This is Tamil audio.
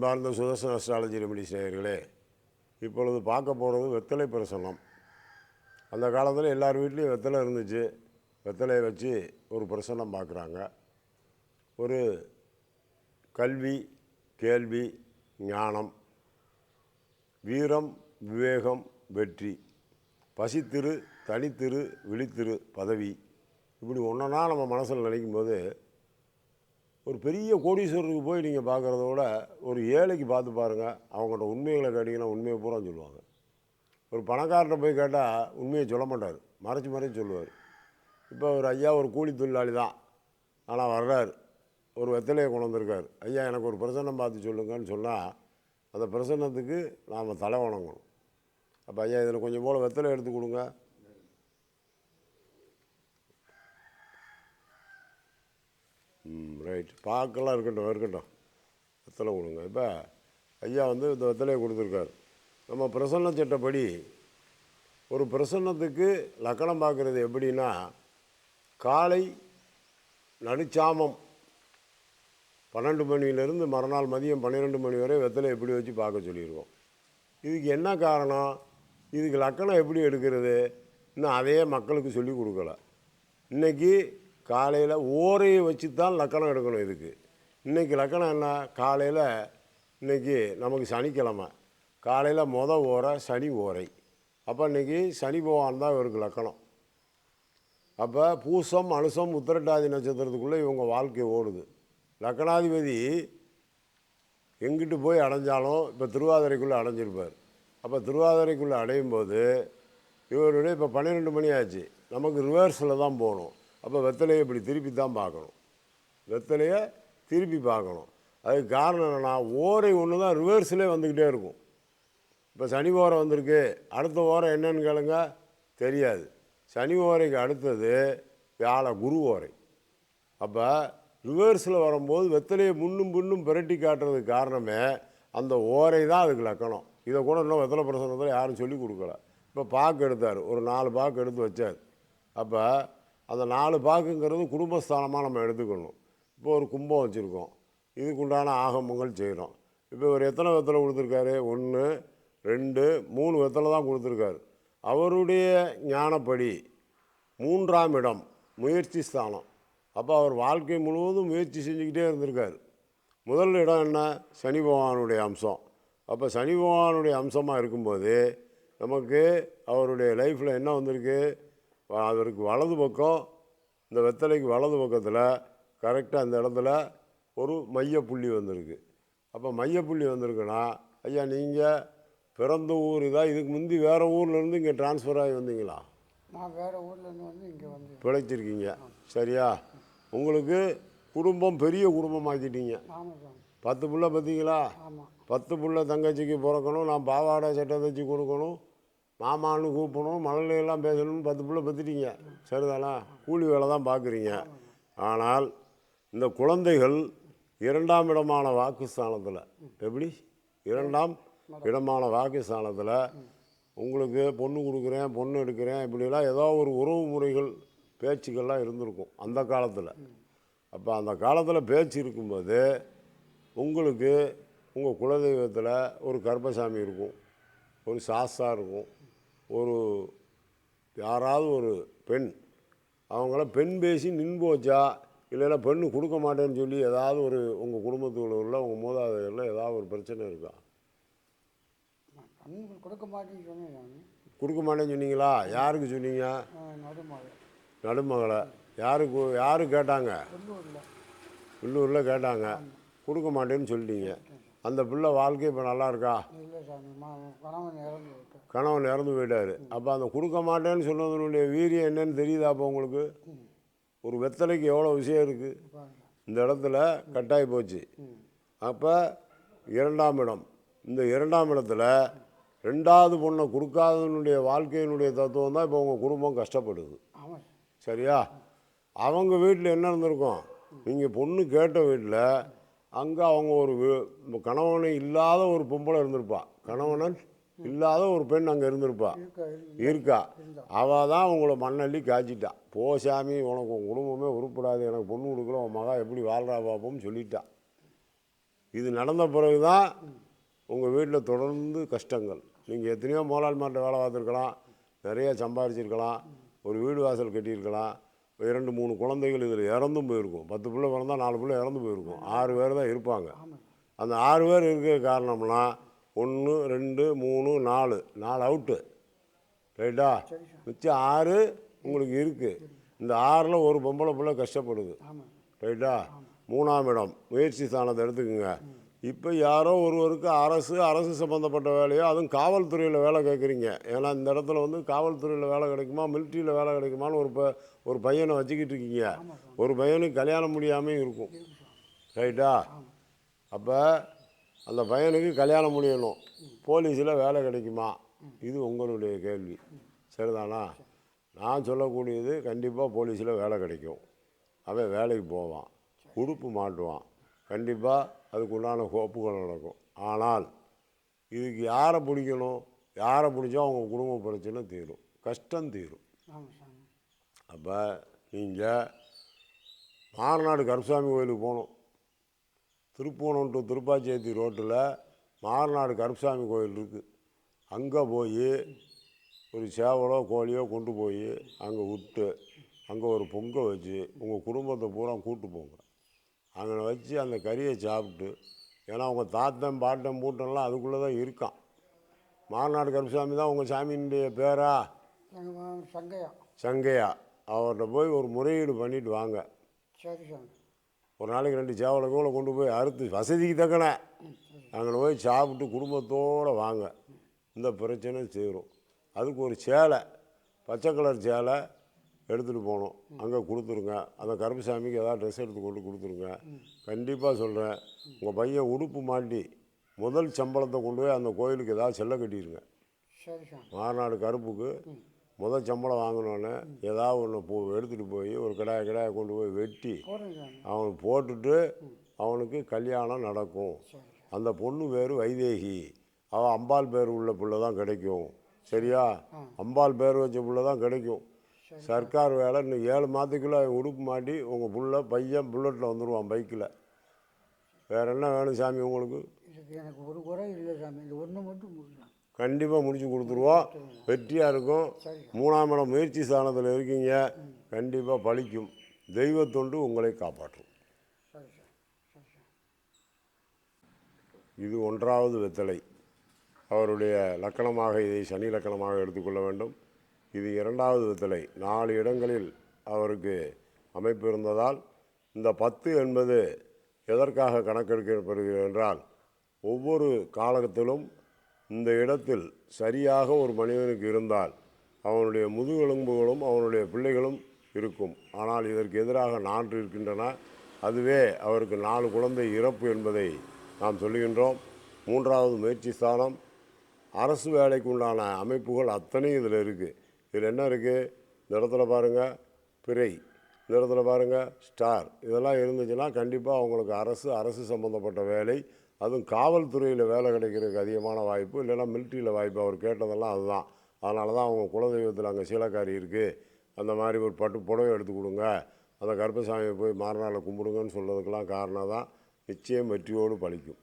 அன்பார்ந்த சுதர்சன அஸ்ட்ராலஜி ரெமடி நேயர்களே இப்பொழுது பார்க்க போகிறது வெத்தலை பிரசன்னம். அந்த காலத்தில் எல்லார் வீட்லேயும் வெத்தலை இருந்துச்சு. வெத்தலையை வச்சு ஒரு பிரசன்னம் பார்க்குறாங்க. ஒரு கல்வி கேள்வி ஞானம் வீரம் விவேகம் வெற்றி பசித்திரு தனித்திரு விழித்திரு பதவி இப்படி ஒன்றா நம்ம மனசில் நினைக்கும் போது ஒரு பெரிய கோடீஸ்வரருக்கு போய் நீங்கள் பார்க்குறத விட ஒரு ஏழைக்கு பார்த்து பாருங்கள் அவங்கள்ட்ட உண்மைகளை கேட்டிங்கன்னா உண்மையை பூரா சொல்லுவாங்க. ஒரு பணக்காரர்கிட்ட போய் கேட்டால் உண்மையை சொல்ல மாட்டார். மறைச்சி மறைச்சி சொல்லுவார். இப்போ ஒரு ஐயா ஒரு கூலி தொழிலாளி தான். ஆனால் வர்றார். ஒரு வெத்தலையை கொண்டு வந்திருக்கார். ஐயா எனக்கு ஒரு பிரசன்னம் பார்த்து சொல்லுங்கன்னு சொன்னால் அந்த பிரசன்னத்துக்கு நாம் தலை வணங்கணும். அப்போ ஐயா இதில் கொஞ்சம் போல் வெத்தலை எடுத்து கொடுங்க. ரைட் பார்க்கலாம் இருக்கட்டும் இருக்கட்டும். வெத்தலை கொடுங்க. இப்போ ஐயா வந்து இந்த வெத்தலையை கொடுத்துருக்காரு. நம்ம பிரசன்ன சட்டப்படி ஒரு பிரசன்னத்துக்கு லக்கணம் பார்க்குறது எப்படின்னா காலை நடுச்சாமம் பன்னெண்டு மணியிலேருந்து மறுநாள் மதியம் பன்னிரெண்டு மணி வரை வெத்தலை எப்படி வச்சு பார்க்க சொல்லியிருக்கோம். இதுக்கு என்ன காரணம்? இதுக்கு லக்கணம் எப்படி எடுக்கிறது? இன்னும் அதையே மக்களுக்கு சொல்லி கொடுக்கல. இன்றைக்கி காலையில் ஓரையை வச்சு தான் லக்கணம் எடுக்கணும் இதுக்கு. இன்றைக்கி லக்கணம் என்ன? காலையில் இன்றைக்கி நமக்கு சனிக்கிழமை. காலையில் மொத ஓரை சனி ஓரை. அப்போ இன்றைக்கி சனி பகவான் தான் இவருக்கு லக்கணம். அப்போ பூசம் அனுசம் உத்திரட்டாதி நட்சத்திரத்துக்குள்ளே இவங்க வாழ்க்கை ஓடுது. லக்கணாதிபதி எங்கிட்டு போய் அடைஞ்சாலும் இப்போ திருவாதிரைக்குள்ளே அடைஞ்சிருப்பார். அப்போ திருவாதிரைக்குள்ளே அடையும் போது இவருடைய இப்போ பன்னிரெண்டு மணி ஆச்சு. நமக்கு ரிவர்ஸில் தான் போகணும். அப்போ வெத்தலையை இப்படி திருப்பி தான் பார்க்கணும். வெத்தலையை திருப்பி பார்க்கணும். அதுக்கு காரணம் என்னென்னா ஓரை ஒன்று தான் ரிவர்ஸ்லேயே வந்துக்கிட்டே இருக்கும். இப்போ சனி ஓரம் வந்திருக்கு. அடுத்த ஓரம் என்னன்னு கேளுங்க. தெரியாது. சனி ஓரைக்கு அடுத்தது வியாழ குரு ஓரை. அப்போ ரிவர்ஸில் வரும்போது வெத்தலையை முன்னும் பின்னும் புரட்டி காட்டுறதுக்கு காரணமே அந்த ஓரை தான் அதுக்கு லக்கணம். இதை கூட இன்னும் வெத்தலை பிரசனத்தில் யாரும் சொல்லி கொடுக்கல. இப்போ பாக்கு எடுத்தார். ஒரு நாலு பாக்கு எடுத்து வச்சார். அப்போ அந்த நாலு பாக்குங்கிறது குடும்பஸ்தானமாக நம்ம எடுத்துக்கணும். இப்போ ஒரு கும்பம் வச்சுருக்கோம். இதுக்குண்டான ஆகமங்கள் செய்கிறோம் இப்போ ஒரு எத்தனை வெத்தலை கொடுத்துருக்காரு? ஒன்று ரெண்டு மூணு வெத்தலை தான் கொடுத்துருக்காரு. அவருடைய ஞானப்படி மூன்றாம் இடம் முயற்சி ஸ்தானம். அப்போ அவர் வாழ்க்கை முழுவதும் முயற்சி செஞ்சுக்கிட்டே இருந்திருக்கார். முதல் இடம் என்ன? சனி பகவானுடைய அம்சம். அப்போ சனி பகவானுடைய அம்சமாக இருக்கும்போது நமக்கு அவருடைய லைஃப்பில் என்ன வந்திருக்கு? அவருக்கு வலது பக்கம் இந்த வெத்தலைக்கு வலது பக்கத்தில் கரெக்டாக அந்த இடத்துல ஒரு மையப்புள்ளி வந்திருக்கு. அப்போ மையப்புள்ளி வந்திருக்குன்னா ஐயா நீங்கள் பிறந்த ஊர் இதாக இதுக்கு முந்தி வேறு ஊர்லேருந்து இங்கே ட்ரான்ஸ்ஃபர் ஆகி வந்தீங்களா? நான் வேறு ஊர்லேருந்து வந்து இங்கே வந்து பிழைச்சிருக்கீங்க. சரியா? உங்களுக்கு குடும்பம் பெரிய குடும்பமாக்கிட்டீங்க. பத்து புள்ள பார்த்தீங்களா பத்து புள்ள தங்கச்சிக்கு பிறக்கணும் நான் பாவாடை சட்டை தைச்சி கொடுக்கணும் மாமான்னு கூப்பிடணும் மழலையெல்லாம் பேசணும்னு பத்து பிள்ளை பத்துட்டீங்க. சரிதானா? கூலி வேலை தான் பார்க்குறீங்க. ஆனால் இந்த குழந்தைகள் இரண்டாம் இடமான வாக்குஸ்தானத்தில் எப்படி? இரண்டாம் இடமான வாக்குஸ்தானத்தில் உங்களுக்கு பொண்ணு கொடுக்குறேன் பொண்ணு எடுக்கிறேன் இப்படிலாம் ஏதோ ஒரு உறவு முறைகள் பேச்சுக்கள்லாம் இருந்திருக்கும் அந்த காலத்தில். அப்போ அந்த காலத்தில் பேச்சு இருக்கும்போது உங்களுக்கு உங்கள் குலதெய்வத்தில் ஒரு கர்ப்பசாமி இருக்கும் ஒரு சாஸ்தா இருக்கும் ஒரு யாராவது ஒரு பெண் அவங்கள பெண் பேசி நின்று போச்சா இல்லைன்னா பெண்ணு கொடுக்க மாட்டேன்னு சொல்லி ஏதாவது ஒரு உங்கள் குடும்பத்தில் உள்ள உங்கள் மூதாதையரில் ஏதாவது ஒரு பிரச்சனை இருக்கா? கொடுக்க மாட்டேன்னு சொன்னேன் சாமி கொடுக்க மாட்டேன்னு சொன்னீங்களா? யாருக்கு சொன்னீங்க? நடுமகளை. யாருக்கு யாரு கேட்டாங்க? உள்ளூரில் கேட்டாங்க. கொடுக்க மாட்டேன்னு சொல்லிட்டீங்க. அந்த பிள்ளை வாழ்க்கை இப்போ நல்லா இருக்கா? கணவன் இறந்து விட்டேன் கணவன் இறந்து போயிட்டாரு. அப்போ அந்த கொடுக்க மாட்டேன்னு சொன்னதனுடைய வீரியம் என்னன்னு தெரியுதா அப்போ உங்களுக்கு? ஒரு வெத்தலைக்கு எவ்வளோ விஷயம் இருக்குது இந்த இடத்துல கட்டாயி போச்சு. அப்போ இரண்டாம் இடம். இந்த இரண்டாம் இடத்துல ரெண்டாவது பொண்ணை கொடுக்காதவனுடைய வாழ்க்கையினுடைய தத்துவம் தான் இப்போ உங்கள் குடும்பம் கஷ்டப்படுது. சரியா? அவங்க வீட்டில் என்ன இருந்திருக்கும்? நீங்கள் பொண்ணு கேட்ட வீட்டில் அங்கே அவங்க ஒரு கணவனை இல்லாத ஒரு பொம்பளை இருந்திருப்பா. கணவனன் இல்லாத ஒரு பெண் அங்கே இருந்திருப்பா. இருக்க அவள் தான் உங்களை மண்ணள்ளி காய்ச்சிட்டா. போ சாமி உனக்கு உன் குடும்பமே உருப்படாது. எனக்கு பொண்ணு கொடுக்கல உன் மகா எப்படி வாழ்றா பாப்போம்னு சொல்லிட்டா. இது நடந்த பிறகு தான் உங்கள் வீட்டில் தொடர்ந்து கஷ்டங்கள். நீங்கள் எத்தனையோ முதலாளிமார்ட்ட வேலை பார்த்துருக்கலாம். நிறைய சம்பாரிச்சிருக்கலாம். ஒரு வீடு வாசல் கட்டியிருக்கலாம். இரண்டு மூணு குழந்தைகள் இதில் இறந்தும் போயிருக்கும். பத்து பிள்ளை பிறந்தா நாலு பிள்ளை இறந்து போயிருக்கும். ஆறு பேர் தான் இருப்பாங்க. அந்த ஆறு பேர் இருக்க காரணம்னா ஒன்று ரெண்டு மூணு நாலு. நாலு அவுட்டு. ரைட்டா? மிச்சம் ஆறு உங்களுக்கு இருக்குது இந்த ஆறில் ஒரு பொம்பளை பிள்ளை கஷ்டப்படுது. ரைட்டா? மூணாம் இடம். முயற்சி ஸ்தானத்தை எடுத்துக்கோங்க. இப்போ யாரோ ஒருவருக்கு அரசு அரசு சம்மந்தப்பட்ட வேலையோ அதுவும் காவல்துறையில் வேலை கேட்குறீங்க. ஏன்னா இந்த இடத்துல வந்து காவல்துறையில் வேலை கிடைக்குமா மிலிட்ரியில் வேலை கிடைக்குமான்னு ஒரு ப ஒரு பையனை வச்சுக்கிட்டு இருக்கீங்க. ஒரு பையனுக்கு கல்யாணம் முடியாமல் இருக்கும். ரைட்டா அப்போ அந்த பையனுக்கு கல்யாணம் முடியணும். போலீஸில் வேலை கிடைக்குமா? இது உங்களுடைய கேள்வி. சரிதானா? நான் சொல்லக்கூடியது கண்டிப்பாக போலீஸில் வேலை கிடைக்கும். அவன் வேலைக்கு போவான். உடுப்பு மாட்டுவான். கண்டிப்பாக அதுக்கு உண்டான கோப்புகள் நடக்கும். ஆனால் இதுக்கு யாரை பிடிக்கணும்? யாரை பிடிச்சா அவங்க குடும்ப பிரச்சனை தீரும். கஷ்டம் தீரும். அப்போ நீங்கள் மாரநாடு கருப்பசாமி கோயிலுக்கு போகணும். திருப்பூணம் டு திருப்பாச்சேத்தி ரோட்டில் மாரநாடு கருப்பசாமி கோயில் இருக்குது அங்கே போய் ஒரு சேவலோ கோழியோ கொண்டு போய் அங்கே விட்டு அங்கே ஒரு பொங்க வச்சு உங்கள் குடும்பத்தை பூரா கூட்டு போங்க. அங்கே வச்சு அந்த கறியை சாப்பிட்டு ஏன்னா உங்கள் தாத்தன் பாட்டன் பூட்டன்லாம் அதுக்குள்ளே தான் இருக்கான். மாரநாடு கருப்பசாமி தான் உங்கள் சாமியினுடைய பேரா? சங்கையா. சங்கையா. அவர்கிட்ட போய் ஒரு முறையீடு பண்ணிட்டு வாங்க. சரி சாமி. ஒரு நாளைக்கு ரெண்டு சேவலை கூட கொண்டு போய் அறுத்து வசதிக்கு தக்கன. அங்கே போய் சாப்பிட்டு குடும்பத்தோடு வாங்க. இந்த பிரச்சனை சேரும். அதுக்கு ஒரு சேலை பச்சை கலர் சேலை எடுத்துகிட்டு போகணும். அங்கே கொடுத்துருங்க. அந்த கருப்புசாமிக்கு ஏதாவது ட்ரெஸ் எடுத்து கொண்டு கொடுத்துருங்க. கண்டிப்பாக சொல்கிறேன். உங்கள் பையன் உடுப்பு மாட்டி முதல் சம்பளத்தை கொண்டு போய் அந்த கோயிலுக்கு ஏதாவது செல்ல கட்டிடுங்க. மாநாடு கருப்புக்கு முதல் சம்பளம் வாங்கினோன்னே ஏதாவது ஒன்று போ எடுத்துகிட்டு போய் ஒரு கடாயை கடாயை கொண்டு போய் வெட்டி அவனுக்கு போட்டுட்டு அவனுக்கு கல்யாணம் நடக்கும். அந்த பொண்ணு பேர் வைதேகி. அவள் அம்பாள் பேர் உள்ள பிள்ளை தான் கிடைக்கும். சரியா? அம்பாள் பேர் வச்ச பிள்ளை தான் கிடைக்கும். சர்க்கார் வேலை இன்னும் ஏழு மாதத்துக்குள்ளே அவன் உடுப்பு மாட்டி உங்கள் புள்ள பையன் புல்லட்டில் வந்துடுவான் பைக்கில். வேறு என்ன வேணும் சாமி உங்களுக்கு? எனக்கு ஒரு குறை இல்லை சாமி. இது ஒன்று மட்டும் கண்டிப்பாக முடிச்சு கொடுத்துருவோம். வெற்றியாக இருக்கும். மூணாம் இடம் முயற்சி ஸ்தானத்தில் இருக்கீங்க. கண்டிப்பாக பழிக்கும் தெய்வத்தொண்டு உங்களை காப்பாற்றும். இது ஒன்றாவது வெத்தலை. அவருடைய லக்கணமாக இதை சனி லக்கணமாக எடுத்துக்கொள்ள வேண்டும். இது இரண்டாவது வெத்தலை. நாலு இடங்களில் அவருக்கு அமைப்பு இருந்ததால் இந்த பத்து என்பது எதற்காக கணக்கெடுக்கப்படுகிறது என்றால் ஒவ்வொரு காலகத்திலும் இந்த இடத்தில் சரியாக ஒரு மனிதனுக்கு இருந்தால் அவனுடைய முதுகெலும்புகளும் அவனுடைய பிள்ளைகளும் இருக்கும். ஆனால் இதற்கு எதிராக நான்கு இருக்கின்றன. அதுவே அவருக்கு நாலு குழந்தை இறப்பு என்பதை நாம் சொல்லுகின்றோம். மூன்றாவது முயற்சி ஸ்தானம். அரசு வேலைக்கு உண்டான அமைப்புகள் அத்தனையும் இதில் இருக்குது இதில் என்ன இருக்குது இந்த இடத்துல பாருங்கள் பிறை. இந்த இடத்துல பாருங்கள் ஸ்டார். இதெல்லாம் இருந்துச்சுன்னா கண்டிப்பாக அவங்களுக்கு அரசு அரசு சம்மந்தப்பட்ட வேலை. அதுவும் காவல்துறையில் வேலை கிடைக்கிறதுக்கு அதிகமான வாய்ப்பு இல்லைன்னா மிலிட்ரியில் வாய்ப்பு அவர் கேட்டதெல்லாம் அதுதான். அதனால தான் அவங்க குலதெய்வத்தில் அங்கே சீலக்காரி இருக்குது அந்த மாதிரி ஒரு பட்டு புடவை எடுத்து கொடுங்க. அந்த கருப்பசாமியை போய் மறுநாளில் கும்பிடுங்கன்னு சொல்கிறதுக்கெல்லாம் காரணம் தான். நிச்சயம் வெற்றியோடு பழிக்கும்